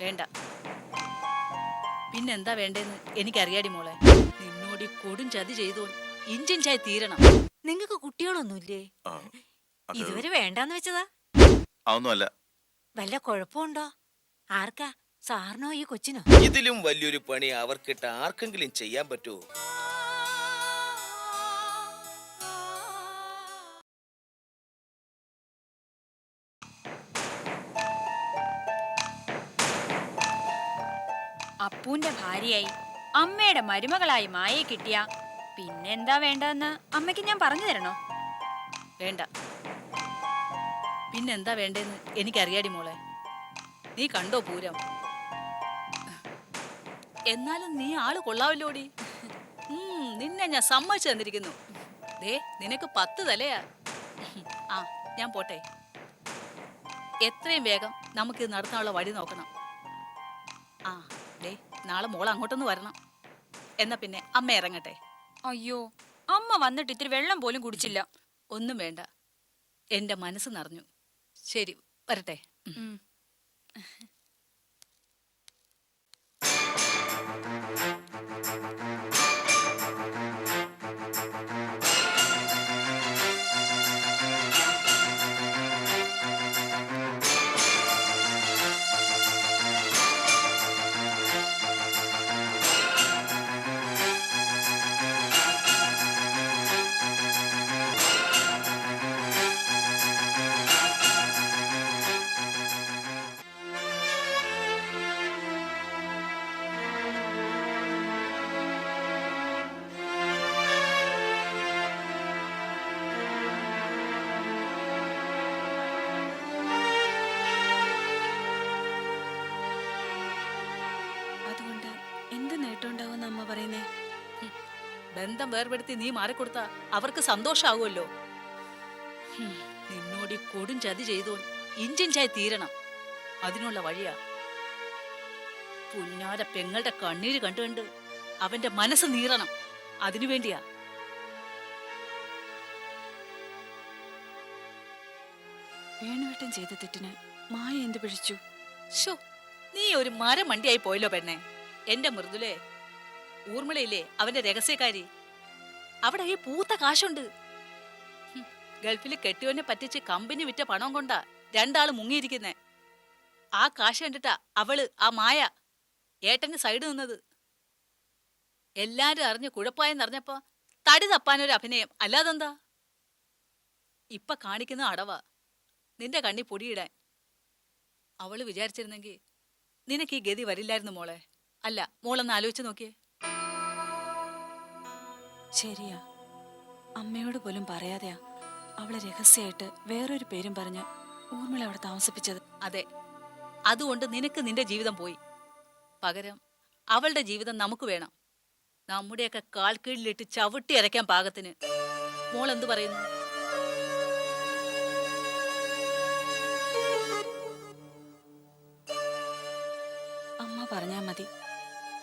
വേണ്ട. പിന്നെന്താ വേണ്ടേന്ന് എനിക്കറിയാടി മോളെ. നിന്നോട് ഈ കൊടും ചതി ചെയ്തോ ഇഞ്ചിൻ ചായ തീരണം. നിങ്ങക്ക് കുട്ടികളൊന്നുമില്ലേ? ആ, അത് ഇതുവരെ വേണ്ടാന്ന് വെച്ചതാ? അതൊന്നുമല്ല. വല്ല കുഴപ്പമുണ്ടോ? ആർക്കാ? സാറിനോ ഈ കൊച്ചിനോ? ഇതിലും വലിയൊരു പണി അവർക്കിട്ട് ആർക്കെങ്കിലും ചെയ്യാൻ പറ്റുമോ? ഭാര്യയായി. അമ്മയുടെ മരുമകളായി മായയെ കിട്ടിയ. പിന്നെന്താ വേണ്ടതെന്ന് അമ്മയ്ക്ക് ഞാൻ പറഞ്ഞു തരണോ? വേണ്ട. പിന്നെന്താ വേണ്ടേന്ന് എനിക്കറിയാടി മോളെ. നീ കണ്ടോ പൂരം? എന്നാലും നീ ആൾ കൊള്ളാവല്ലോടി. നിന്നെ ഞാൻ സമ്മതിച്ചു തന്നിരിക്കുന്നു. ദേ നിനക്ക് പത്ത് തലയാ. ആ ഞാൻ പോട്ടെ. എത്രയും വേഗം നമുക്ക് നടത്താനുള്ള വഴി നോക്കണം. ആ ദേ. നാളെ മോൾ അങ്ങോട്ടൊന്ന് വരണം. എന്നാ പിന്നെ അമ്മ ഇറങ്ങട്ടെ. അയ്യോ അമ്മ വന്നിട്ട് ഇത്തിരി വെള്ളം പോലും കുടിച്ചില്ല. ഒന്നും വേണ്ട. എന്റെ മനസ്സ് നിറഞ്ഞു. ശരി വരട്ടെ. ഉം. പറയുന്നേ. ബന്ധം വേർപെടുത്തി നീ മാറിക്കൊടുത്ത അവർക്ക് സന്തോഷാകുമല്ലോ നിന്നോടി ഈ കൊടും ചതി ചെയ്തോ ഇഞ്ചിൻ ചായ തീരണം. അതിനുള്ള വഴിയാ. പുന്നാര പെങ്ങളുടെ കണ്ണീര് കണ്ടു കണ്ട് അവന്റെ മനസ്സ് നീറണം. അതിനു വേണ്ടിയാ. വേണുവേട്ടൻ ചെയ്ത തെറ്റിന് മായ എന്ത് പിഴിച്ചു നീ ഒരു മരം മണ്ടിയായി പോയല്ലോ പെണ്ണെ. എന്റെ മൃദുലേ ഊർമിളയില്ലേ? അവന്റെ രഹസ്യക്കാരി അവിടെ ഈ പൂത്ത കാശുണ്ട്. ഗൾഫിൽ കെട്ടിയോനെ പറ്റിച്ച് കമ്പനി വിറ്റ പണം കൊണ്ടാ രണ്ടാൾ മുങ്ങിയിരിക്കുന്നേ. ആ കാശ് കണ്ടിട്ടാ അവൾ ആ മായ ഏട്ടന് സൈഡ് നിന്നത്. എല്ലാരും അറിഞ്ഞ് കുഴപ്പമായെന്നറിഞ്ഞപ്പോ തടി തപ്പാനൊരു അഭിനയം. അല്ലാതെന്താ? ഇപ്പൊ കാണിക്കുന്ന അടവ നിന്റെ കണ്ണി പൊടിയിടാൻ. അവൾ വിചാരിച്ചിരുന്നെങ്കിൽ നിനക്ക് ഈ ഗതി വരില്ലായിരുന്നു മോളെ. അല്ല മോളൊന്ന് ആലോചിച്ച് നോക്കിയേ. ശരിയാ. അമ്മയോട് പോലും പറയാതെയാ അവളെ രഹസ്യമായിട്ട് വേറൊരു പേരും പറഞ്ഞ് ഊർമിള അവിടെ താമസിപ്പിച്ചത്. അതെ. അതുകൊണ്ട് നിനക്ക് നിന്റെ ജീവിതം പോയി. പകരം അവളുടെ ജീവിതം നമുക്ക് വേണം. നമ്മുടെയൊക്കെ കാൽ കീഴിലിട്ട് ചവിട്ടി അരയ്ക്കാൻ പാകത്തിന്. മോൾ എന്തു പറയുന്നു? അമ്മ പറഞ്ഞാ മതി.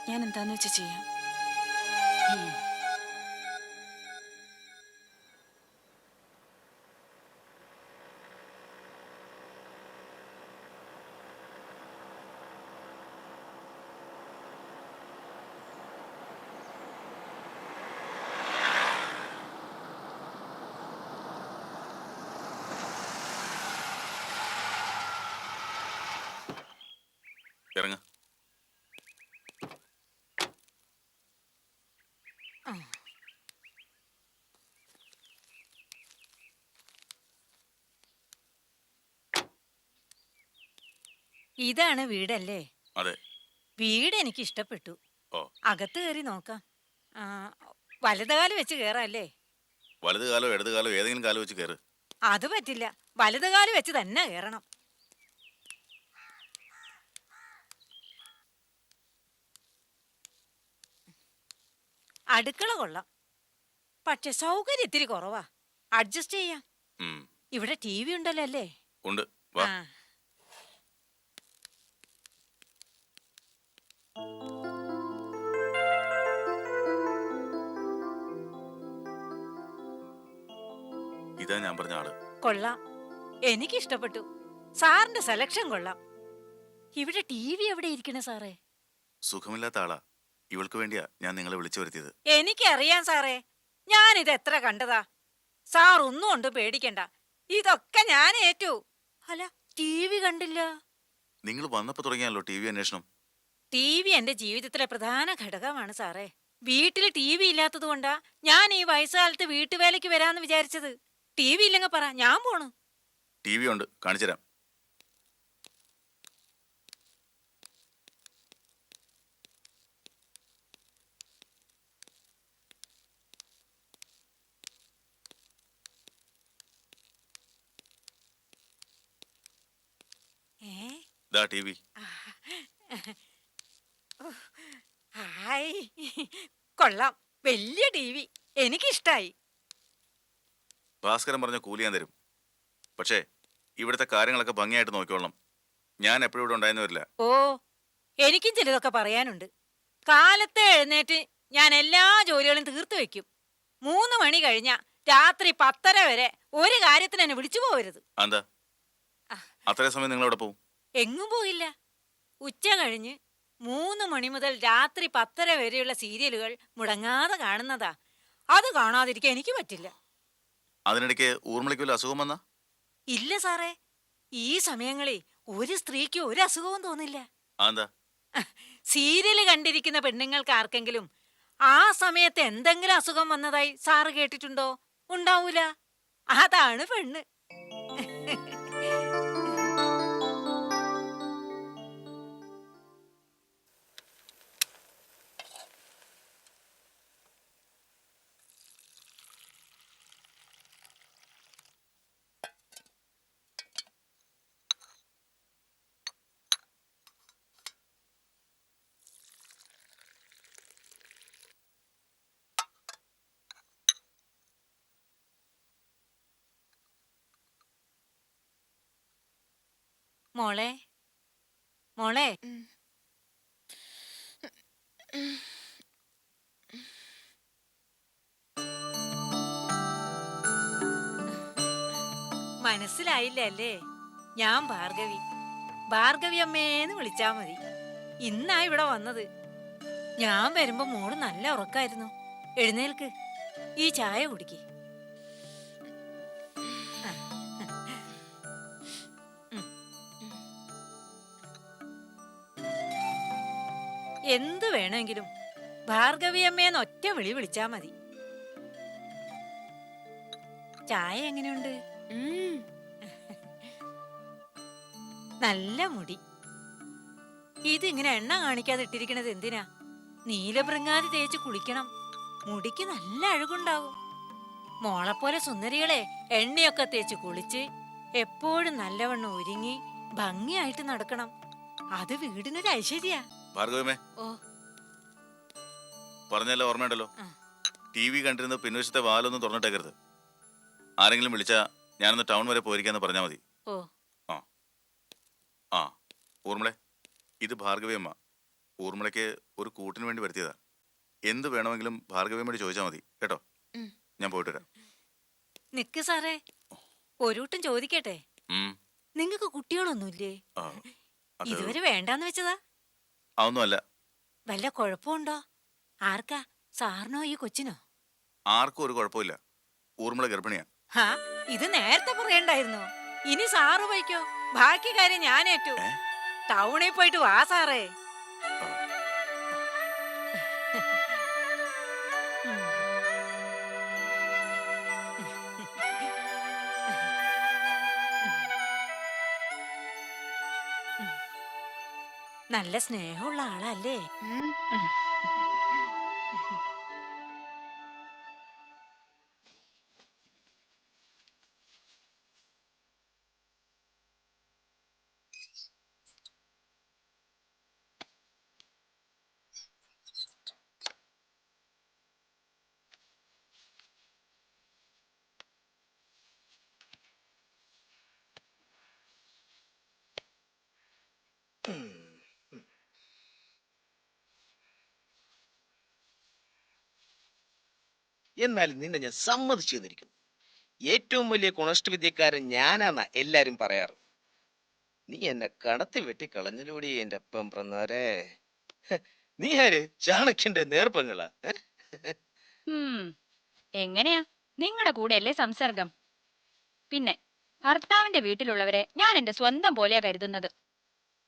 ഞാൻ എന്താന്ന് വെച്ച് ചെയ്യാം? ഇറങ്ങ. ഇതാണ് വീടല്ലേ? അതെ. വീട് എനിക്ക് ഇഷ്ടപ്പെട്ടു അകത്ത് കയറി നോക്കാം. വലതുകാലം വലതുകാൽ വെച്ച് കേറാല്ലേ? വലത് കാലോ ഇടത് കാലോ ഏതെങ്കിലും കാലം വെച്ച് കയറ് അത് പറ്റില്ല. വലതുകാലം വെച്ച് തന്നെ കയറണം അടുക്കള കൊള്ളാം. പക്ഷെ സൗകര്യം ഇത്തിരി കുറവാ. അഡ്ജസ്റ്റ് ചെയ്യാം. ഇവിടെ ടി വി ഉണ്ടല്ലോ അല്ലേ? ഉണ്ട്. വാ. ഇതാ ഞാൻ പറഞ്ഞ ആൾ. കൊള്ളാം. എനിക്ക് ഇഷ്ടപ്പെട്ടു സാറിന്റെ സെലക്ഷൻ കൊള്ളാം. ഇവിടെ ടി വി എവിടെ ഇരിക്കണേ സാറേ? സുഖമില്ലാത്ത ആളാ. ഇവൾക്ക് വേണ്ടിയാ ഞാൻ നിങ്ങളെ വിളിച്ചു വരുത്തിയത്. എനിക്കറിയാം സാറേ. ഞാനിത് എത്ര കണ്ടതാ. സാർ ഒന്നും കൊണ്ട് പേടിക്കണ്ട. ഇതൊക്കെ ഞാൻ ഏറ്റു. അല്ല ടി വി കണ്ടില്ല. നിങ്ങൾ വന്നപ്പോ തുടങ്ങിയാലോ ടി വി അന്വേഷണം. ടി വി എന്റെ ജീവിതത്തിലെ പ്രധാന ഘടകമാണ് സാറേ. വീട്ടിൽ ടി വി ഇല്ലാത്തത് കൊണ്ടാ ഞാൻ ഈ വയസ്സുകാലത്ത് വീട്ടുവേലയ്ക്ക് വരാന്ന് വിചാരിച്ചത്. ടി വി ഇല്ലെങ്കിൽ പറ ഞാൻ പോണു. ടി വി ഉണ്ട് കാണിച്ചുതരാം ദാ ടി വി. ഹായ്. കൊള്ളാം. വലിയ ടി വി. എനിക്കിഷ്ടായി. ഭാസ്കരൻ പറഞ്ഞ കൂലി ഞാൻ തരും. പക്ഷേ ഇവിടുത്തെ കാര്യങ്ങളൊക്കെ ഭംഗിയായിട്ട് നോക്കിക്കോളണം ഞാൻ എപ്പോഴും ഇവിടെ ഉണ്ടായിരുന്നു വരില്ല ഓ എനിക്കും ചിലതൊക്കെ പറയാനുണ്ട്. കാലത്തെ എഴുന്നേറ്റ് ഞാൻ എല്ലാ ജോലികളും തീർത്തു വെക്കും. മൂന്ന് മണി കഴിഞ്ഞ രാത്രി പത്തര വരെ ഒരു കാര്യത്തിന് എന്നെ വിളിച്ചു പോകരുത് എന്താ അത്രയും സമയം നിങ്ങൾ അവിടെ പോവും? എങ്ങും പോയില്ല. ഉച്ച കഴിഞ്ഞ് മൂന്ന് മണി മുതൽ രാത്രി പത്തര വരെയുള്ള സീരിയലുകൾ മുടങ്ങാതെ കാണുന്നതാ. അത് കാണാതിരിക്കാൻ എനിക്ക് പറ്റില്ല. അതിനിടയ്ക്ക് ഊർമിളയ്ക്ക് വല്ല അസുഖം വന്നാ? ഇല്ല സാറേ. ഈ സമയങ്ങളിൽ ഒരു സ്ത്രീക്ക് ഒരു അസുഖവും തോന്നില്ല. സീരിയൽ കണ്ടിരിക്കുന്ന പെണ്ണുങ്ങൾക്ക് ആർക്കെങ്കിലും ആ സമയത്ത് എന്തെങ്കിലും അസുഖം വന്നതായി സാറ് കേട്ടിട്ടുണ്ടോ? ഉണ്ടാവൂല. അതാണ് പെണ്ണ്. മോളെ? മോളെ? മനസ്സിലായില്ല അല്ലേ? ഞാൻ ഭാർഗവി. ഭാർഗവി അമ്മേന്ന് വിളിച്ചാ മതി. ഇന്നാ ഇവിടെ വന്നത്. ഞാൻ വരുമ്പോ മോൾ നല്ല ഉറക്കായിരുന്നു. എഴുന്നേൽക്ക്. ഈ ചായ കുടിക്ക്. എന്ത് വേണമെങ്കിലും. ഭാർഗവിയമ്മേന്ന് ഒറ്റ വിളി വിളിച്ചാ മതി. ചായ എങ്ങനെയുണ്ട്? നല്ല മുടി. ഇതിങ്ങനെ എണ്ണ കാണിക്കാതെ ഇട്ടിരിക്കണത് എന്തിനാ? നീലഭൃങ്ങാതി തേച്ച് കുളിക്കണം. മുടിക്ക് നല്ല അഴകുണ്ടാവും മോളെപ്പോലെ സുന്ദരികളെ എണ്ണയൊക്കെ തേച്ച് കുളിച്ച് എപ്പോഴും നല്ലവണ്ണം ഒരുങ്ങി ഭംഗിയായിട്ട് നടക്കണം. അത് വീടിനൊരു ഐശ്വര്യ ഭാർഗവമേ. ഓ. പറഞ്ഞല്ലോ ഓർമ്മയുണ്ടല്ലോ. ആ. ടി വി കണ്ടിരുന്ന പിൻവശത്തെ വാലൊന്നും തുറന്നിട്ടേക്കരുത്. ആരെങ്കിലും വിളിച്ചാ ഞാനൊന്ന് ടൗൺ വരെ പോയിരിക്കാന്ന് പറഞ്ഞാൽ മതി. ഓ. ആ. ഊർമിളെ ഇത് ഭാർഗവിയമ്മ. ഊർമിളയ്ക്ക് ഒരു കൂട്ടിന് വേണ്ടി വരുത്തിയതാ. എന്ത് വേണമെങ്കിലും ഭാർഗവിയമ്മയോട് ചോദിച്ചാൽ മതി. കേട്ടോ? ഞാൻ പോയിട്ട് വരാം. നിക്ക് സാറേ. ഒരുവട്ടം ചോദിക്കട്ടെ. ഉം. നിങ്ങക്ക് കുട്ടികളൊന്നുമില്ലേ? ആ, അത് ഇതുവരെ വേണ്ടാന്ന് വെച്ചതാ. അതൊന്നുമല്ല. വല്ല കുഴപ്പമുണ്ടോ? ആർക്കാ? സാറിനോ ഈ കൊച്ചിനോ? ആർക്കും ഒരു കുഴപ്പമില്ല. ഊർമിള ഗർഭിണിയാ. ഹാ ഇത് നേരത്തെ പറയണ്ടായിരുന്നു. ഇനി സാറ് പോയിക്കോ. ബാക്കി കാര്യം ഞാൻ ഏറ്റു. ടൗണിൽ പോയിട്ട് വാ സാറേ. ആ. നല്ല സ്നേഹമുള്ള ആളല്ലേ? എന്നാലും നിന്നെ ഞാൻ സമ്മതിച്ചു തന്നിരിക്കുന്നു ഏറ്റവും വലിയ കുണഷ്ടവിദ്യക്കാരൻ വിദ്യക്കാരൻ ഞാനാന്നാ എല്ലാരും പറയാറ്. നീ എന്നെ കടത്തി വെട്ടി കളഞ്ഞിലൂടി എന്റെ അപ്പം പ്രന്നോരെ നീ ആര്? ചാണക്യന്റെ നേർപ്പങ്ങളാ? എങ്ങനെയാ? നിങ്ങളുടെ കൂടെ അല്ലേ സംസർഗം? പിന്നെ ഭർത്താവിന്റെ വീട്ടിലുള്ളവരെ ഞാൻ എന്റെ സ്വന്തം പോലെയാ കരുതുന്നത്.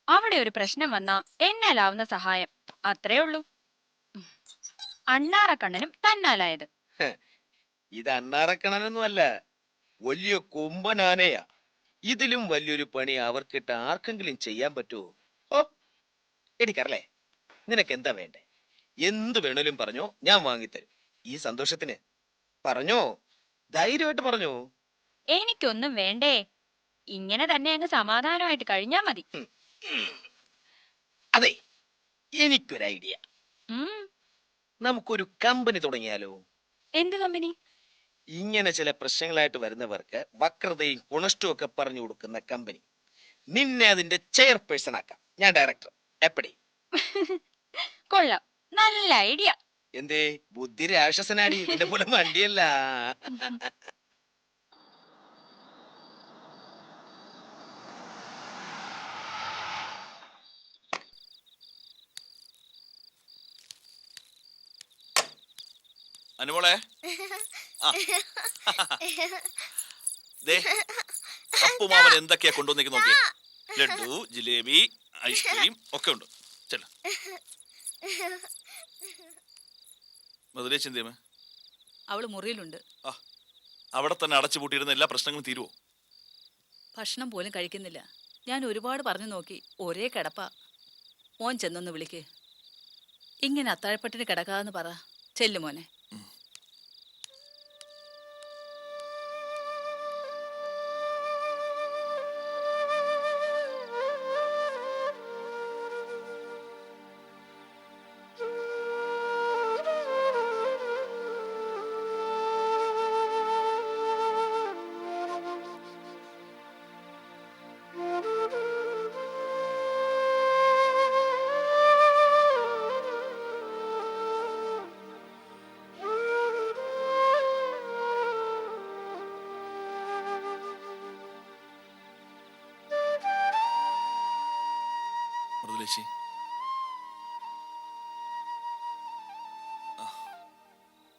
അവിടെ ഒരു പ്രശ്നം വന്നാ എന്നാലാവുന്ന സഹായം. അത്രേ ഉള്ളൂ. അണ്ണാറക്കണ്ണനും തന്നാലായത്. ഇത് അണ്ണാറക്കണനൊന്നും അല്ല വലിയ കൊമ്പനാനയാ. ഇതിലും വലിയൊരു പണി അവർക്കിട്ട് ആർക്കെങ്കിലും ചെയ്യാൻ പറ്റുമോ ഓ എനിക്കറല്ലേ നിനക്ക് എന്താ വേണ്ടേ? എന്ത് വേണേലും പറഞ്ഞോ ഞാൻ വാങ്ങിത്തരും. ഈ സന്തോഷത്തിന്. പറഞ്ഞോ ധൈര്യമായിട്ട് പറഞ്ഞോ. എനിക്കൊന്നും വേണ്ടേ. ഇങ്ങനെ തന്നെ അങ്ങ് സമാധാനമായിട്ട് കഴിഞ്ഞാ മതി. അതെ എനിക്കൊരു ഐഡിയ. നമുക്കൊരു കമ്പനി തുടങ്ങിയാലോ? എന്ത് കമ്പനി? ഇങ്ങനെ ചില പ്രശ്നങ്ങളായിട്ട് വരുന്നവർക്ക് വക്രതയും ഗുണഷ്ടവും ഒക്കെ പറഞ്ഞു കൊടുക്കുന്ന കമ്പനി. നിന്നെ അതിന്റെ ചെയർപേഴ്സൺ ആക്കാം. ഞാൻ ഡയറക്ടർ എപ്പടി? കൊള്ളാം. നല്ല ഐഡിയ. എന്തേ? ബുദ്ധി രാക്ഷസനാടി. എന്റെ പോലെ വണ്ടിയല്ല അനുമോളെ? അപ്പുമാവൻ എന്തൊക്കെയാ കൊണ്ടുവന്നേക്ക് നോക്കി? ലഡു ജിലേബി ഐസ്ക്രീം ഒക്കെ ഉണ്ട്. ചെല്ല. മധുരേ ചിന്തയമേ അവൾ മുറിയിലുണ്ട്. അവിടെ തന്നെ അടച്ചു പൂട്ടിയിരുന്ന എല്ലാ പ്രശ്നങ്ങളും തീരുവോ? ഭക്ഷണം പോലും കഴിക്കുന്നില്ല. ഞാൻ ഒരുപാട് പറഞ്ഞു നോക്കി. ഒരേ കിടപ്പ. മോൻ ചെന്നൊന്ന് വിളിക്കേ. ഇങ്ങനെ അത്താഴപ്പെട്ടിന് കിടക്കാന്ന് പറ. ചെല്ലു മോനെ.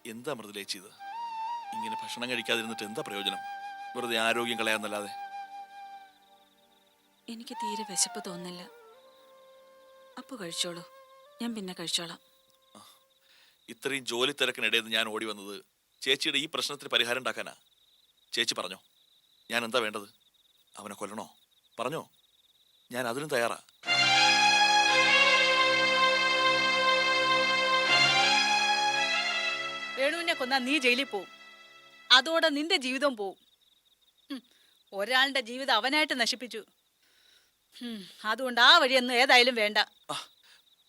എന്താ മൃദുലേച്ചി ഇത് ഇങ്ങനെ ഭക്ഷണം കഴിക്കാതിരുന്നിട്ട് എന്താ പ്രയോജനം? വെറുതെ ആരോഗ്യം കളയാന്നല്ലാതെ. എനിക്ക് തീരെ വിശപ്പ് തോന്നില്ല അപ്പു കഴിച്ചോളൂ. ഞാൻ പിന്നെ കഴിച്ചോളാം. ഇത്രയും ജോലി തിരക്കിനിടയിൽ ഞാൻ ഓടി വന്നത് ചേച്ചിയുടെ ഈ പ്രശ്നത്തിന് പരിഹാരം ഉണ്ടാക്കാനാ. ചേച്ചി പറഞ്ഞോ. ഞാൻ എന്താ വേണ്ടത്? അവനെ കൊല്ലണോ? പറഞ്ഞോ. ഞാൻ അതിനും തയ്യാറാ. വേണുവിനെ കൊന്നാ നീ ജയിലിൽ പോവും. അതോടെ നിന്റെ ജീവിതം പോവും. ഒരാളുടെ ജീവിതം അവനായിട്ട് നശിപ്പിച്ചു. അതുകൊണ്ട് ആ വഴിയൊന്നും ഏതായാലും വേണ്ട.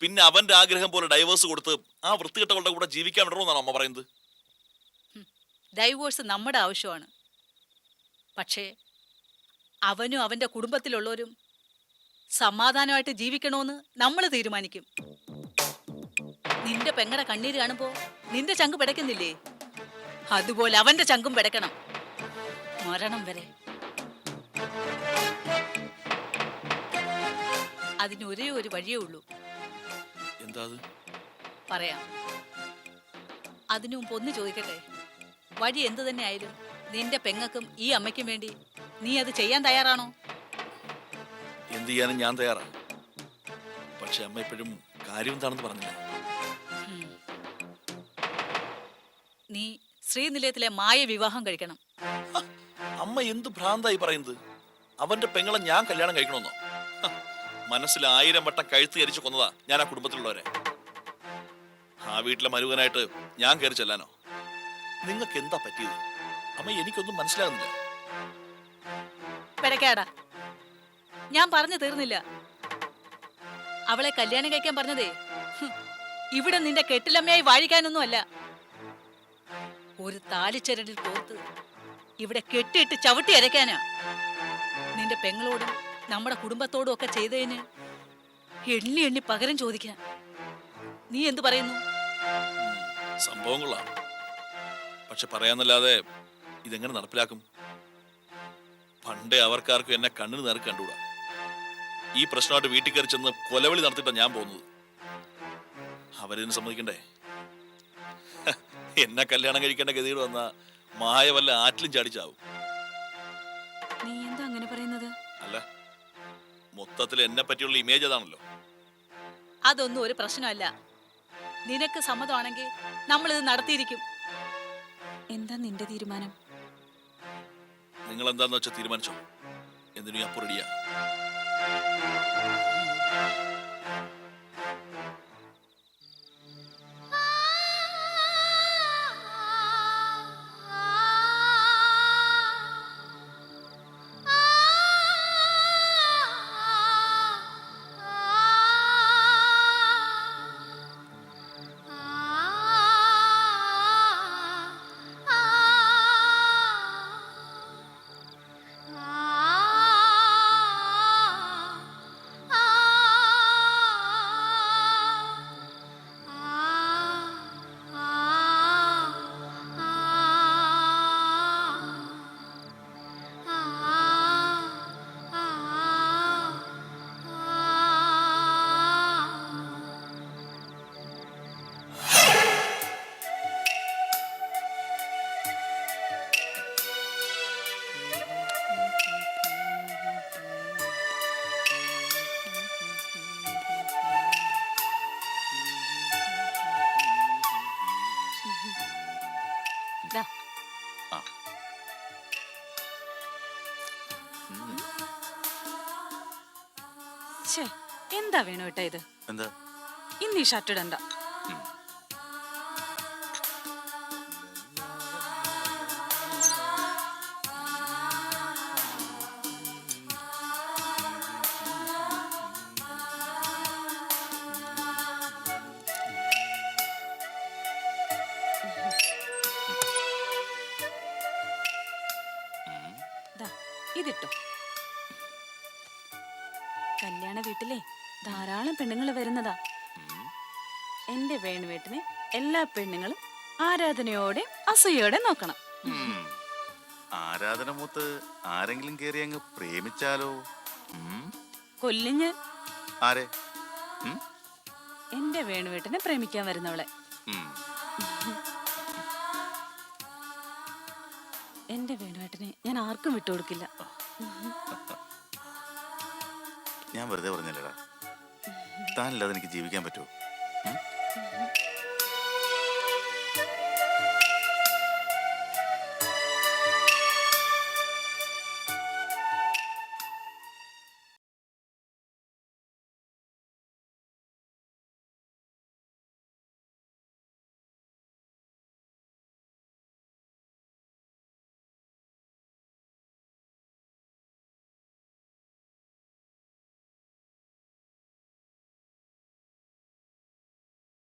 പിന്നെ അവന്റെ ആഗ്രഹം പോലെ ഡൈവേഴ്സ് കൊടുത്ത് ആ വൃത്തികെട്ടവളുടെ കൂടെ ജീവിക്കാൻ വിടണമെന്നാണ് അമ്മ പറയുന്നത്? ഡൈവോഴ്സ് നമ്മുടെ ആവശ്യമാണ്. പക്ഷേ അവനും അവന്റെ കുടുംബത്തിലുള്ളവരും സമാധാനമായിട്ട് ജീവിക്കണമെന്ന് നമ്മൾ തീരുമാനിക്കും. നിന്റെ പെങ്ങടെ കണ്ണീര് കാണുമ്പോ നിന്റെ ചങ്ക് പിടയ്ക്കുന്നില്ലേ? അതുപോലെ അവന്റെ ചങ്കും പിടയ്ക്കണം. മരണം വരെ. അതിനൊരേ ഒരേ വഴിയേ ഉള്ളൂ. എന്താ പറയാം. അതിനു മുമ്പ് ഒന്ന് ചോദിക്കട്ടെ? വഴി എന്തു തന്നെ ആയാലും നിന്റെ പെങ്ങക്കും ഈ അമ്മയ്ക്കും വേണ്ടി നീ അത് ചെയ്യാൻ തയ്യാറാണോ? എന്ത് ചെയ്യാനും ഞാൻ തയ്യാറാണ് പക്ഷെ അമ്മ ഇപ്പോഴും കാര്യം എന്താണെന്ന് പറഞ്ഞില്ല. ശ്രീനിലയത്തിലെ മായ വിവാഹം കഴിക്കണം. അമ്മ എന്ത് ഭ്രാന്തായി പറയുന്നത്? അവന്റെ പെങ്ങളെ ഞാൻ കല്യാണം കഴിക്കണമെന്നോ? ഹ, മനസ്സിൽ ആയിരം വട്ടം കഴുത്ത് കരിച്ചു കൊന്നതാ ഞാൻ ആ കുടുംബത്തിലുള്ളവരെ. ആ വീട്ടിലെ മരുവനായിട്ട് ഞാൻ കയറി ചെല്ലാനോ? നിങ്ങൾക്ക് എന്താ പറ്റിയത്? അമ്മ എനിക്കൊന്നും മനസ്സിലാകുന്നില്ല. പെരക്കാടാ. ഞാൻ പറഞ്ഞു തീർന്നില്ല. അവളെ കല്യാണം കഴിക്കാൻ പറഞ്ഞതേ ഹും, ഇവിടെ നിന്റെ കെട്ടിലമ്മയായി വാഴിക്കാനൊന്നും അല്ല ഒരു താലിച്ചരടിൽ കോർത്ത് ഇവിടെ കെട്ടിയിട്ട് ചവിട്ടി അരയ്ക്കാനാ. നിന്റെ പെങ്ങളോടും നമ്മുടെ കുടുംബത്തോടും ഒക്കെ ചെയ്തതിന് എണ്ണി എണ്ണി പകരം ചോദിക്കാൻ. നീ എന്തു പറയുന്നു? സംഭവങ്ങളാ പക്ഷെ പറയാന്നല്ലാതെ ഇതെങ്ങനെ നടപ്പിലാക്കും? പണ്ടേ അവർക്കാർക്കും എന്നെ കണ്ണിന് നേർക്ക് കണ്ടുകൂടാ. ഈ പ്രശ്നമായിട്ട് വീട്ടിൽ കയറി ചെന്ന് കൊലവിളി നടത്തിയിട്ടാണ് ഞാൻ പോകുന്നത്. അവരിന്ന് സമ്മതിക്കണ്ടേ? എന്നെ കല്യാണം കഴിക്കേണ്ട ഗതിയിൽ വന്ന മായ വല്ല ആറ്റിലും ചാടിച്ചാവും. നീ എന്താ അങ്ങനെ പറയുന്നത്? അല്ല മൊത്തത്തിൽ എന്നെ പറ്റിയുള്ള ഇമേജ് അതാണല്ലോ. അതൊന്നും ഒരു പ്രശ്നമല്ല. നിനക്ക് സമ്മതമാണെങ്കിൽ നമ്മൾ ഇത് നടത്തിയിരിക്കും. എന്താ നിന്റെ തീരുമാനം? നിങ്ങൾ എന്താന്ന് വെച്ചാൽ തീരുമാനിച്ചോ? എന്തിനു ഞാൻ റെഡിയാ എന്താ വേണു ഏട്ടാ ഇത്? എന്താ? ഇന്ന് ഈ ഷർട്ട് ഇടണ്ട. ദാ ഇതിട്ടോ കല്യാണ വീട്ടിലെ ധാരാളം പെണ്ണുങ്ങൾ വരുന്നതാ. എന്റെ വേണുവീട്ടിനെ എല്ലാ പെണ്ണുങ്ങളും ആരാധനയോടെ അസൂയോടെ നോക്കണം. ആരാധന മൂത്ത് ആരെങ്കിലും കേറി അങ്ങ് പ്രേമിച്ചാലോ. കൊല്ലിഞ്ഞ് ആരെ? എന്റെ വേണുവീട്ടിനെ പ്രേമിക്കാൻ വരുന്നവളെ എന്റെ വേണുവേട്ടനെ ഞാൻ ആർക്കും വിട്ടു കൊടുക്കില്ല. ഞാൻ വെറുതെ പറഞ്ഞല്ലടാ. താനില്ലാതെ എനിക്ക് ജീവിക്കാൻ പറ്റുമോ?